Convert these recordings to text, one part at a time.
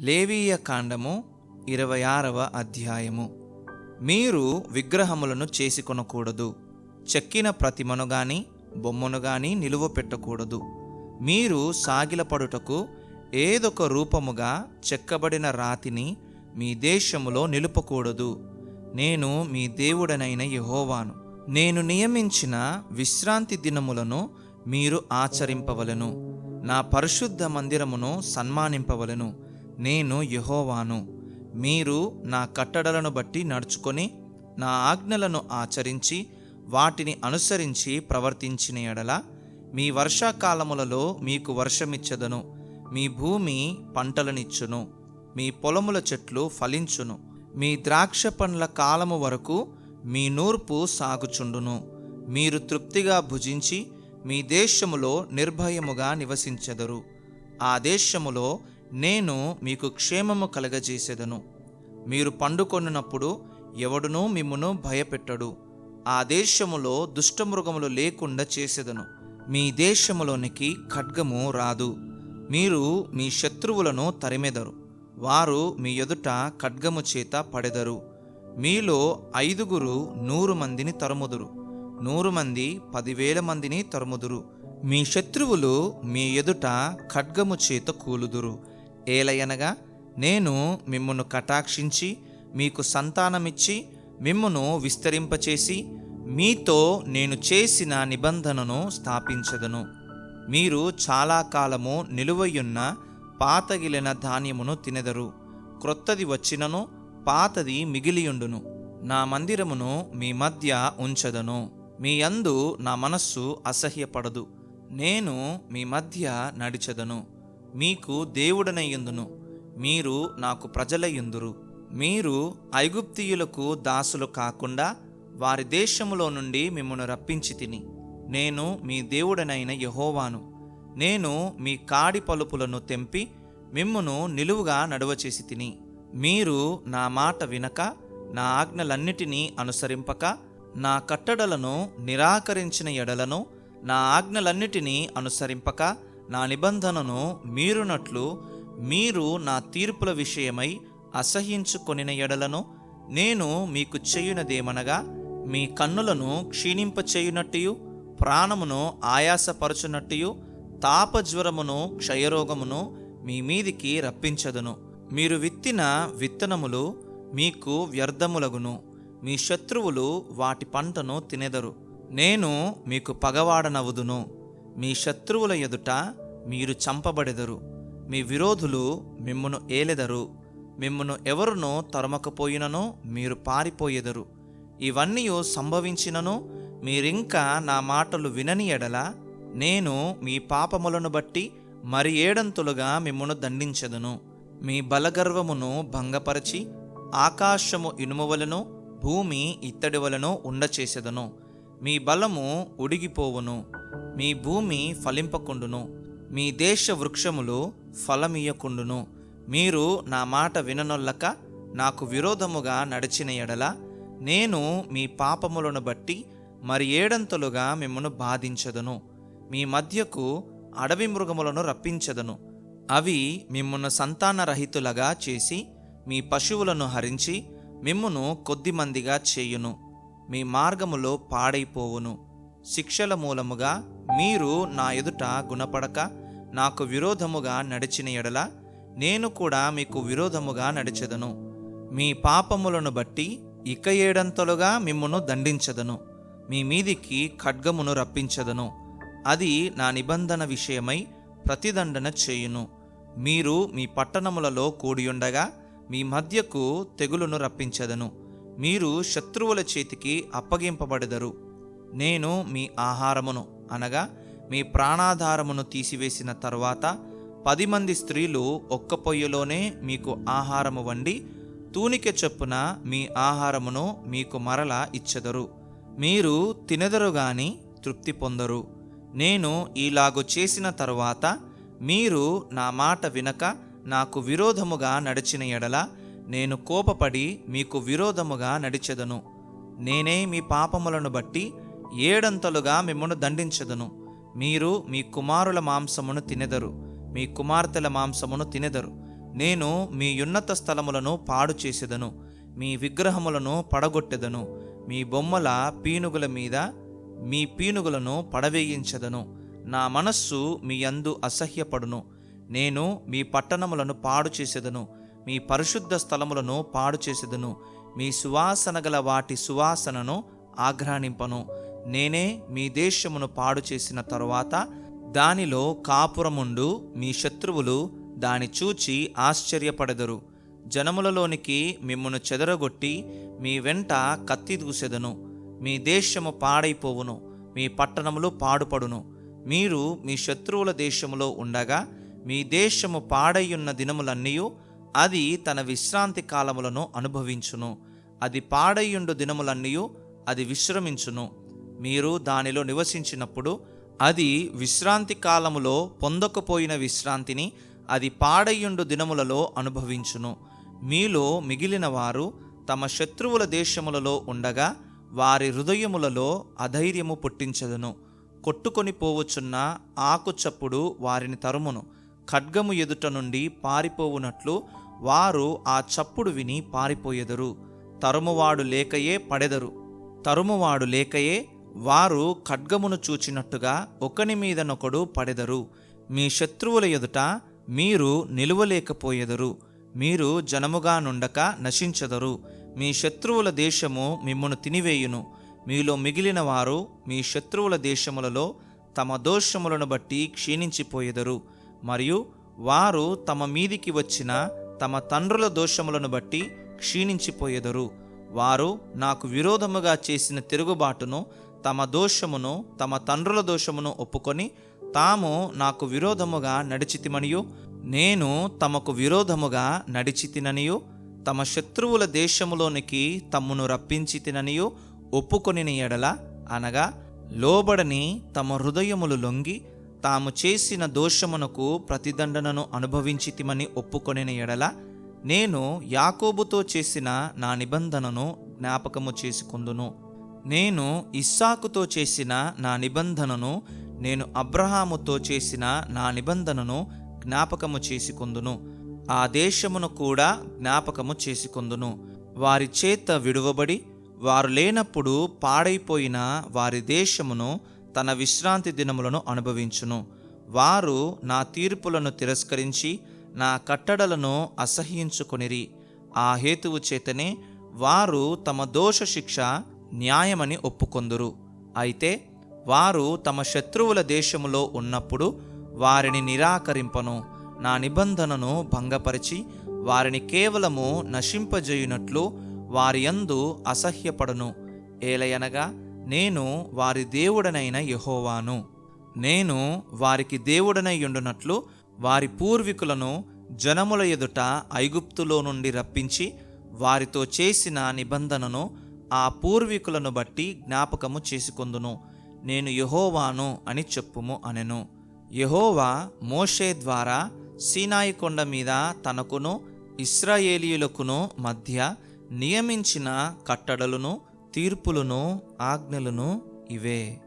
లేవీయ కాండము ఇరవై ఆరవ అధ్యాయము. మీరు విగ్రహములను చేసుకొనకూడదు. చెక్కిన ప్రతిమను గాని బొమ్మను గాని నిలువ పెట్టకూడదు. మీరు సాగిలపడుటకు ఏదొక రూపముగా చెక్కబడిన రాతిని మీ దేశములో నిలుపకూడదు. నేను మీ దేవుడనైన యహోవాను. నేను నియమించిన విశ్రాంతి దినములను మీరు ఆచరింపవలను. నా పరిశుద్ధ మందిరమును సన్మానింపవలెను. నేను యెహోవాను. మీరు నా కట్టడలను బట్టి నడుచుకొని నా ఆజ్ఞలను ఆచరించి వాటిని అనుసరించి ప్రవర్తించిన ఎడల మీ వర్షాకాలములలో మీకు వర్షమిచ్చదను. మీ భూమి పంటలనిచ్చును. మీ పొలముల చెట్లు ఫలించును. మీ ద్రాక్ష పండ్ల కాలము వరకు మీ నూర్పు సాగుచుండును. మీరు తృప్తిగా భుజించి మీ దేశములో నిర్భయముగా నివసించెదరు. ఆ దేశములో నేను మీకు క్షేమము కలగజేసేదను. మీరు పండుకొనున్నప్పుడు ఎవడునూ మిమ్మును భయపెట్టడు. ఆ దేశములో దుష్టమృగములు లేకుండా చేసేదను. మీ దేశములోనికి ఖడ్గము రాదు. మీరు మీ శత్రువులను తరిమెదరు. వారు మీ ఎదుట ఖడ్గము చేత పడెదరు. మీలో ఐదుగురు నూరు మందిని తరుముదురు. నూరు మంది పదివేల మందిని తరుముదురు. మీ శత్రువులు మీ ఎదుట ఖడ్గము చేత కూలుదురు. ఏలయనగా నేను మిమ్మును కటాక్షించి మీకు సంతానమిచ్చి మిమ్మును విస్తరింపచేసి మీతో నేను చేసిన నిబంధనను స్థాపించదను. మీరు చాలా కాలము నిలువయున్న పాతగిలిన ధాన్యమును తినెదరు. క్రొత్తది వచ్చినను పాతది మిగిలియుండును. నా మందిరమును మీ మధ్య ఉంచదను. మీ యందు నా మనస్సు అసహ్యపడదు. నేను మీ మధ్య నడిచెదను. మీకు దేవుడనయ్యుందును మీరు నాకు ప్రజలయ్యుందురు మీరు ఐగుప్తియులకు దాసులు కాకుండా వారి దేశములో నుండి మిమ్మను రప్పించి తిని. నేను మీ దేవుడనైన యహోవాను. నేను మీ కాడి పలుపులను తెంపి మిమ్మును నిలువుగా నడవచేసి తిని. మీరు నా మాట వినక నా ఆజ్ఞలన్నిటినీ అనుసరింపక నా కట్టడలను నిరాకరించిన ఎడలను నా ఆజ్ఞలన్నిటినీ అనుసరింపక నా నిబంధనను మీరునట్లు మీరు నా తీర్పుల విషయమై అసహ్యించుకొనిన ఎడలను నేను మీకు చేయునదేమనగా మీ కన్నులను క్షీణింపచేయునట్టు ప్రాణమును ఆయాసపరచునట్టు తాపజ్వరమును క్షయరోగమును మీ మీదికి రప్పించదును. మీరు విత్తిన విత్తనములు మీకు వ్యర్థములగును మీ శత్రువులు వాటి పంటను తినెదరు. నేను మీకు పగవాడనవుదును. మీ శత్రువుల ఎదుట మీరు చంపబడెదరు. మీ విరోధులు మిమ్మును ఏలెదరు. మిమ్మును ఎవరునో తరమకపోయినను మీరు పారిపోయెదరు. ఇవన్నీ సంభవించినను మీరింకా నా మాటలు వినని ఎడల నేను మీ పాపములను బట్టి మరి ఏడంతులుగా మిమ్మును దండించెదను. మీ బలగర్వమును భంగపరచి ఆకాశము ఇనుమువలను భూమి ఇత్తడి వలన ఉండచేసెదను. మీ బలము ఉడిగిపోవును. మీ భూమి ఫలింపకుండును మీ దేశ వృక్షములు ఫలమియకుండును మీరు నా మాట విననొల్లక నాకు విరోధముగా నడిచిన ఎడల నేను మీ పాపములను బట్టి మరి ఏడంతలుగా మిమ్మను బాధించదను. మీ మధ్యకు అడవి మృగములను రప్పించదను. అవి మిమ్మను సంతానరహితులగా చేసి మీ పశువులను హరించి మిమ్మును కొద్దిమందిగా చేయును. మీ మార్గములో పాడైపోవును. శిక్షల మూలముగా మీరు నా ఎదుట గుణపడక నాకు విరోధముగా నడిచిన ఎడల నేను కూడా మీకు విరోధముగా నడిచెదను. మీ పాపములను బట్టి ఇక ఏడంతలుగా మిమ్మును దండించదను. మీ మీదికి ఖడ్గమును రప్పించదను. అది నా నిబంధన విషయమై ప్రతిదండన చేయును. మీరు మీ పట్టణములలో కూడియుండగా మీ మధ్యకు తెగులును రప్పించదను. మీరు శత్రువుల చేతికి అప్పగింపబడెదరు. నేను మీ ఆహారమును. అనగా మీ ప్రాణాధారమును తీసివేసిన తర్వాత పది మంది స్త్రీలు ఒక్క పొయ్యిలోనే మీకు ఆహారము వండి తూనిక చొప్పున మీ ఆహారమును మీకు మరల ఇచ్చెదరు. మీరు తినెదరు గాని తృప్తి పొందరు. నేను ఇలాగు చేసిన తరువాత మీరు నా మాట వినక నాకు విరోధముగా నడిచిన ఎడల నేను కోపపడి మీకు విరోధముగా నడిచెదను. నేనే మీ పాపములను బట్టి ఏడంతలుగా మిమ్మను దండించదను. మీరు మీ కుమారుల మాంసమును తినెదరు. మీ కుమార్తెల మాంసమును తినెదరు. నేను మీ ఉన్నత స్థలములను పాడు చేసేదను. మీ విగ్రహములను పడగొట్టెదను. మీ బొమ్మల పీనుగుల మీద మీ పీనుగులను పడవేయించదను. నా మనస్సు మీ యందు అసహ్యపడును. నేను మీ పట్టణములను పాడు చేసేదను. మీ పరిశుద్ధ స్థలములను పాడు చేసేదను. మీ సువాసన గల వాటి సువాసనను ఆఘ్రానింపను నేనే మీ దేశమును పాడు చేసిన తరువాత దానిలో కాపురముండు మీ శత్రువులు దాని చూచి ఆశ్చర్యపడెదరు. జనములలోనికి మిమ్మను చెదరగొట్టి మీ వెంట కత్తి దూసెదను. మీ దేశము పాడైపోవును మీ పట్టణములు పాడుపడును. మీరు మీ శత్రువుల దేశములో ఉండగా మీ దేశము పాడయ్యున్న దినములన్నీ అది తన విశ్రాంతి కాలములను అనుభవించును. అది పాడయ్యుండు దినములన్నీ అది విశ్రమించును. మీరు దానిలో నివసించినప్పుడు అది విశ్రాంతి కాలములో పొందకపోయిన విశ్రాంతిని అది పాడయ్యుండు దినములలో అనుభవించును. మీలో మిగిలిన వారు తమ శత్రువుల దేశములలో ఉండగా వారి హృదయములలో అధైర్యము పుట్టించదును. కొట్టుకొని పోవచ్చున్న ఆకుచప్పుడు వారిని తరుమును. ఖడ్గము ఎదుట నుండి పారిపోవునట్లు వారు ఆ చప్పుడు విని పారిపోయెదరు. తరుమువాడు లేకయే పడెదరు. తరుమువాడు లేకయే వారు ఖడ్గమును చూచినట్టుగా ఒకని మీదనొకడు పడెదరు. మీ శత్రువుల ఎదుట మీరు నిలువలేకపోయెదరు. మీరు జనముగా నుండక నశించెదరు. మీ శత్రువుల దేశము మిమ్మను తినివేయును. మీలో మిగిలిన వారు మీ శత్రువుల దేశములలో తమ దోషములను బట్టి క్షీణించిపోయెదరు. మరియు వారు తమ మీదికి వచ్చిన తమ తండ్రుల దోషములను బట్టి క్షీణించిపోయెదరు. వారు నాకు విరోధముగా చేసిన తిరుగుబాటును తమ దోషమును తమ తండ్రుల దోషమును ఒప్పుకొని తాము నాకు విరోధముగా నడిచితిమనియు నేను తమకు విరోధముగా నడిచితిననియు తమ శత్రువుల దేశములోనికి తమ్మును రప్పించితిననియు ఒప్పుకొనిన ఎడల అనగా లోబడని తమ హృదయములు లొంగి తాము చేసిన దోషమునకు ప్రతిదండనను అనుభవించితిమని ఒప్పుకొనిన ఎడల నేను యాకోబుతో చేసిన నా నిబంధనను జ్ఞాపకము చేసుకుందును. నేను ఇస్సాకుతో చేసిన నా నిబంధనను నేను అబ్రహాముతో చేసిన నా నిబంధనను జ్ఞాపకము చేసుకుందును. ఆ దేశమును కూడా జ్ఞాపకము చేసుకుందును. వారి చేత విడువబడి వారు లేనప్పుడు పాడైపోయిన వారి దేశమును తన విశ్రాంతి దినములను అనుభవించును. వారు నా తీర్పులను తిరస్కరించి నా కట్టడలను అసహ్యించుకొనిరి. ఆ హేతువు చేతనే వారు తమ దోష శిక్ష న్యాయమని ఒప్పుకొందురు. అయితే వారు తమ శత్రువుల దేశములో ఉన్నప్పుడు వారిని నిరాకరింపను. నా నిబంధనను భంగపరిచి వారిని కేవలము నశింపజేయునట్లు వారి యందు అసహ్యపడను. ఏలయనగా నేను వారి దేవుడనైన యహోవాను. నేను వారికి దేవుడనైండునట్లు వారి పూర్వీకులను జనముల ఎదుట ఐగుప్తులో నుండి రప్పించి వారితో చేసిన నిబంధనను ఆ పూర్వీకులను బట్టి జ్ఞాపకము చేసుకొందును. నేను యెహోవాను అని చెప్పుము అనెను. యహోవా మోషే ద్వారా సీనాయి కొండ మీద తనకును ఇస్రాయేలీయులకును మధ్య నియమించిన కట్టడలను తీర్పులను ఆజ్ఞలను ఇవే.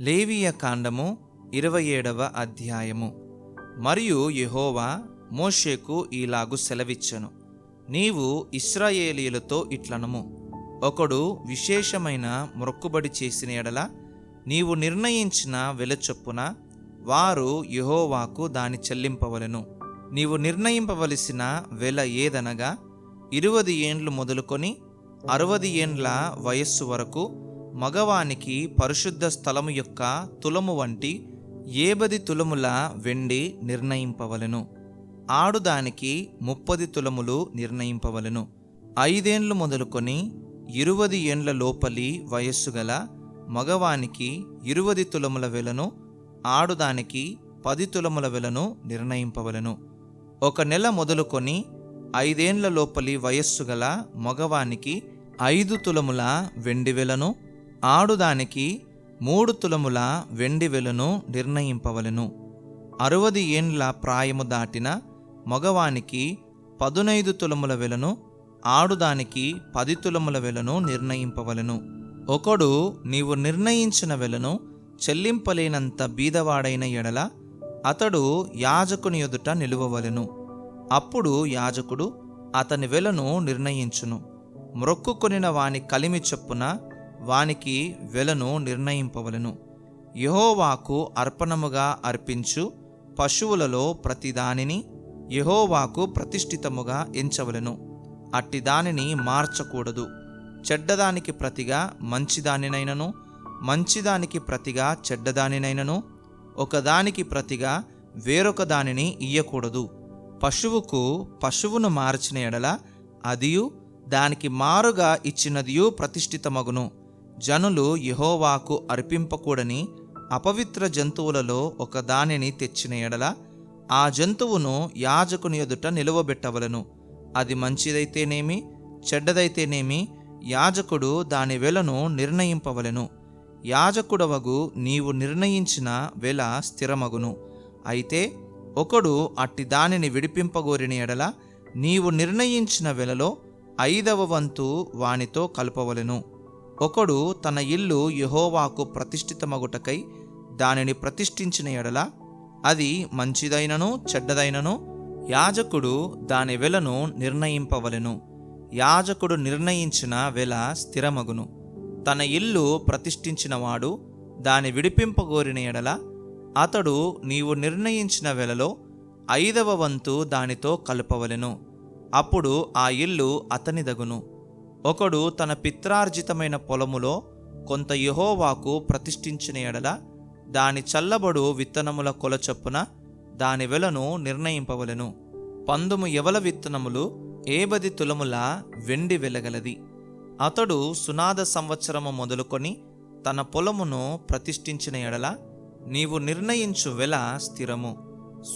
లేవియ కాండము ఇరవై ఏడవ అధ్యాయము. మరియు యహోవా మోషేకు ఈలాగు సెలవిచ్చెను. నీవు ఇస్రాయేలీయులతో ఇట్లనము. ఒకడు విశేషమైన మొక్కుబడి చేసిన ఎడల నీవు నిర్ణయించిన వెలచొప్పున వారు యెహోవాకు దాని చెల్లింపవలెను. నీవు నిర్ణయింపవలసిన వెల ఏదనగా ఇరువది ఏండ్లు మొదలుకొని అరవది ఏండ్ల వయస్సు వరకు మగవానికి పరిశుద్ధ స్థలము యొక్క తులము వంటి ఏబది తులముల వెండి నిర్ణయింపవలెను. ఆడుదానికి ముప్పది తులములు నిర్ణయింపవలెను. ఐదేండ్లు మొదలుకొని ఇరువది ఏండ్ల లోపలి వయస్సు గల మగవానికి ఇరువది తులముల వెలను ఆడుదానికి పది తులముల వెలను నిర్ణయింపవలెను. ఒక నెల మొదలుకొని ఐదేండ్ల లోపలి వయస్సు గల మగవానికి ఐదు తులముల వెండి వెలను ఆడుదానికి మూడు తులముల వెండి వెలను నిర్ణయింపవలెను. అరవది ఏండ్ల ప్రాయము దాటిన మగవానికి పదునైదు తులముల వెలను ఆడుదానికి పది తులముల వెలను నిర్ణయింపవలెను. ఒకడు నీవు నిర్ణయించిన వెలను చెల్లింపలేనంత బీదవాడైన ఎడల అతడు యాజకుని ఎదుట నిలువవలెను. అప్పుడు యాజకుడు అతని వెలను నిర్ణయించును. మ్రొక్కుకొనిన వాని కలిమి చొప్పున వానికి వెలను నిర్ణయింపవలెను. యెహోవాకు అర్పణముగా అర్పించు పశువులలో ప్రతిదానిని యహోవాకు ప్రతిష్ఠితముగా ఎంచవలెను. అట్టి దానిని మార్చకూడదు. చెడ్డదానికి ప్రతిగా మంచిదానినైనను మంచిదానికి ప్రతిగా చెడ్డదానినైనను ఒకదానికి ప్రతిగా వేరొక దానిని ఇయ్యకూడదు. పశువుకు పశువును మార్చిన ఎడల అదియు దానికి మారుగా ఇచ్చినదియు ప్రతిష్ఠితమగును. జనులు యహోవాకు అర్పింపకూడని అపవిత్ర జంతువులలో ఒక దానిని తెచ్చిన ఎడల ఆ జంతువును యాజకుని ఎదుట నిలువబెట్టవలను. అది మంచిదైతేనేమి చెడ్డదైతేనేమి యాజకుడు దాని వెలను నిర్ణయింపవలెను. యాజకుడవగు నీవు నిర్ణయించిన వెల స్థిరమగును. అయితే ఒకడు అట్టి దానిని విడిపింపగోరిన ఎడల నీవు నిర్ణయించిన వెలలో ఐదవ వంతు వానితో కలపవలెను. ఒకడు తన ఇల్లు యెహోవాకు ప్రతిష్ఠితమగుటకై దానిని ప్రతిష్ఠించిన ఎడల అది మంచిదైనను చెడ్డదైనను. యాజకుడు దాని వెలను నిర్ణయింపవలెను. యాజకుడు నిర్ణయించిన వెల స్థిరమగును. తన ఇల్లు ప్రతిష్ఠించినవాడు దాని విడిపింపగోరిన ఎడల అతడు నీవు నిర్ణయించిన వెలలో ఐదవ వంతు దానితో కలపవలెను. అప్పుడు ఆ ఇల్లు అతనిదగును. ఒకడు తన పిత్రార్జితమైన పొలములో కొంత యహోవాకు ప్రతిష్ఠించిన ఎడల దాని చల్లబడు విత్తనముల కొల చొప్పున దాని వెలను నిర్ణయింపవలెను. పందుము ఎవల విత్తనములు ఏబది తులముల వెండి వెలగలది. అతడు సునాద సంవత్సరము మొదలుకొని తన పొలమును ప్రతిష్ఠించిన ఎడల నీవు నిర్ణయించు వెల స్థిరము.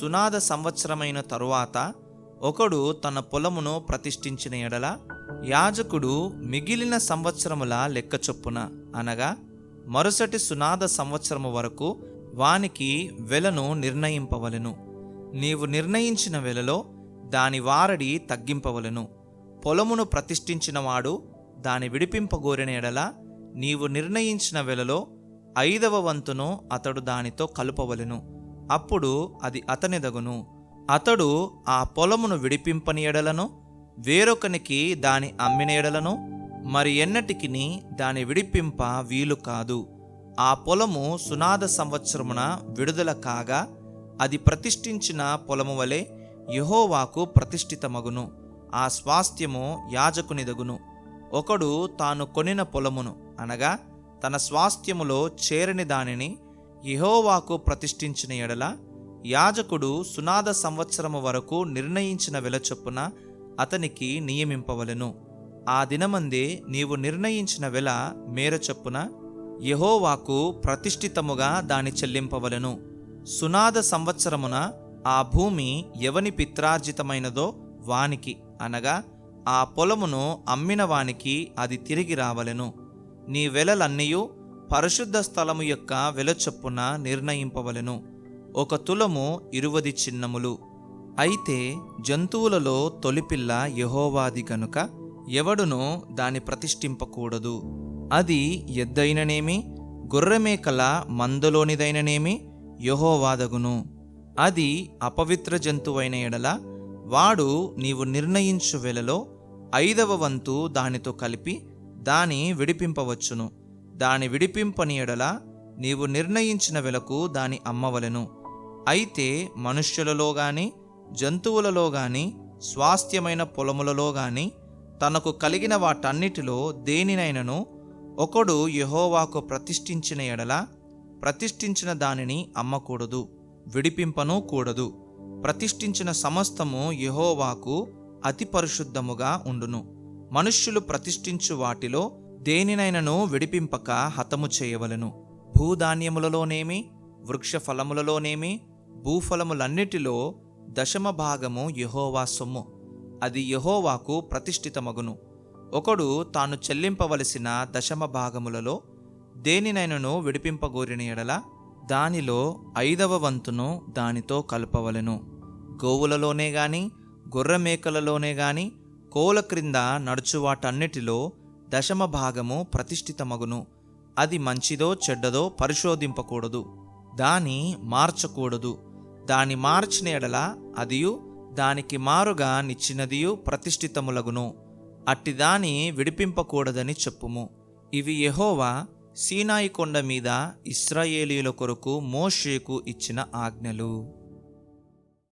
సునాద సంవత్సరమైన తరువాత ఒకడు తన పొలమును ప్రతిష్ఠించిన ఎడల యాజకుడు మిగిలిన సంవత్సరముల లెక్క చొప్పున అనగా మరుసటి సునాద సంవత్సరము వరకు వానికి వెలను నిర్ణయింపవలెను. నీవు నిర్ణయించిన వెలలో దాని వారడి తగ్గింపవలెను. పొలమును ప్రతిష్ఠించినవాడు దాని విడిపింపగోరిన ఎడల నీవు నిర్ణయించిన వెలలో ఐదవ వంతును అతడు దానితో కలుపవలెను. అప్పుడు అది అతనిదగును. అతడు ఆ పొలమును విడిపింపని ఎడలను వేరొకనికి దాని అమ్మిన ఎడలను మరి ఎన్నటికిని దాని విడిపింప వీలు కాదు. ఆ పొలము సునాద సంవత్సరమున విడుదల కాగా అది ప్రతిష్ఠించిన పొలము వలె యెహోవాకు ప్రతిష్ఠితమగును. ఆ స్వాస్థ్యము యాజకునిదగును. ఒకడు తాను కొనిన పొలమును అనగా తన స్వాస్థ్యములో చేరని దానిని యహోవాకు ప్రతిష్ఠించిన ఎడల యాజకుడు సునాద సంవత్సరము వరకు నిర్ణయించిన వెల చొప్పున అతనికి నియమింపవలెను. ఆ దినమందే నీవు నిర్ణయించిన వెల మేర చొప్పున యహోవాకు ప్రతిష్ఠితముగా దాని చెల్లింపవలెను. సునాద సంవత్సరమున ఆ భూమి ఎవని పిత్రార్జితమైనదో వానికి అనగా ఆ పొలమును అమ్మిన వానికి అది తిరిగి రావలెను. నీ వెలలన్నీయు పరిశుద్ధ స్థలము యొక్క వెల చొప్పున నిర్ణయింపవలెను. ఒక తులము ఇరువది చిన్నములు. అయితే జంతువులలో తొలిపిల్ల యహోవాది గనుక ఎవడునో దాని ప్రతిష్ఠింపకూడదు. అది ఎద్దైననేమి గొర్రెమేకల మందలోనిదైననేమి యహోవాదగును. అది అపవిత్ర జంతువైన ఎడల వాడు నీవు నిర్ణయించు వెలలో ఐదవ వంతు దానితో కలిపి దాని విడిపింపవచ్చును. దాని విడిపింపని ఎడల నీవు నిర్ణయించిన వెలకు దాని అమ్మవలెను. అయితే మనుష్యులలో గాని జంతువులలో గాని స్వాస్థ్యమైన పొలములలో గాని తనకు కలిగిన వాటన్నిటిలో దేనినైనను ఒకడు యహోవాకు ప్రతిష్ఠించిన ఎడల ప్రతిష్ఠించిన దానిని అమ్మకూడదు విడిపింపను కూడదు. ప్రతిష్ఠించిన సమస్తము యహోవాకు అతి పరిశుద్ధముగా ఉండును. మనుష్యులు ప్రతిష్ఠించు వాటిలో దేనినైనను విడిపింపక హతము చేయవలెను. భూధాన్యములలోనేమి వృక్ష ఫలములలోనేమి భూఫలములన్నిటిలో దశమ భాగము యహోవా సొమ్ము. అది యెహోవాకు ప్రతిష్ఠితమగును. ఒకడు తాను చెల్లింపవలసిన దశమ భాగములలో దేనినైనను విడిపింపగోరిన ఎడల దానిలో ఐదవ వంతును దానితో కలపవలెను. గోవులలోనే గాని గొర్రెమేకలలోనే గాని కోల క్రింద నడుచు వాటన్నిటిలో దశమ భాగము ప్రతిష్ఠితమగును. అది మంచిదో చెడ్డదో పరిశోధింపకూడదు. దాని మార్చకూడదు. దాని మార్చిన ఎడల అదియు దానికి మారుగా నిచ్చినదియు ప్రతిష్ఠితములగును. అట్టి దాని విడిపింపకూడదని చెప్పుము. ఇవి యహోవా సీనాయి కొండ మీద ఇస్రాయేలీయుల కొరకు మోషేకు ఇచ్చిన ఆజ్ఞలు.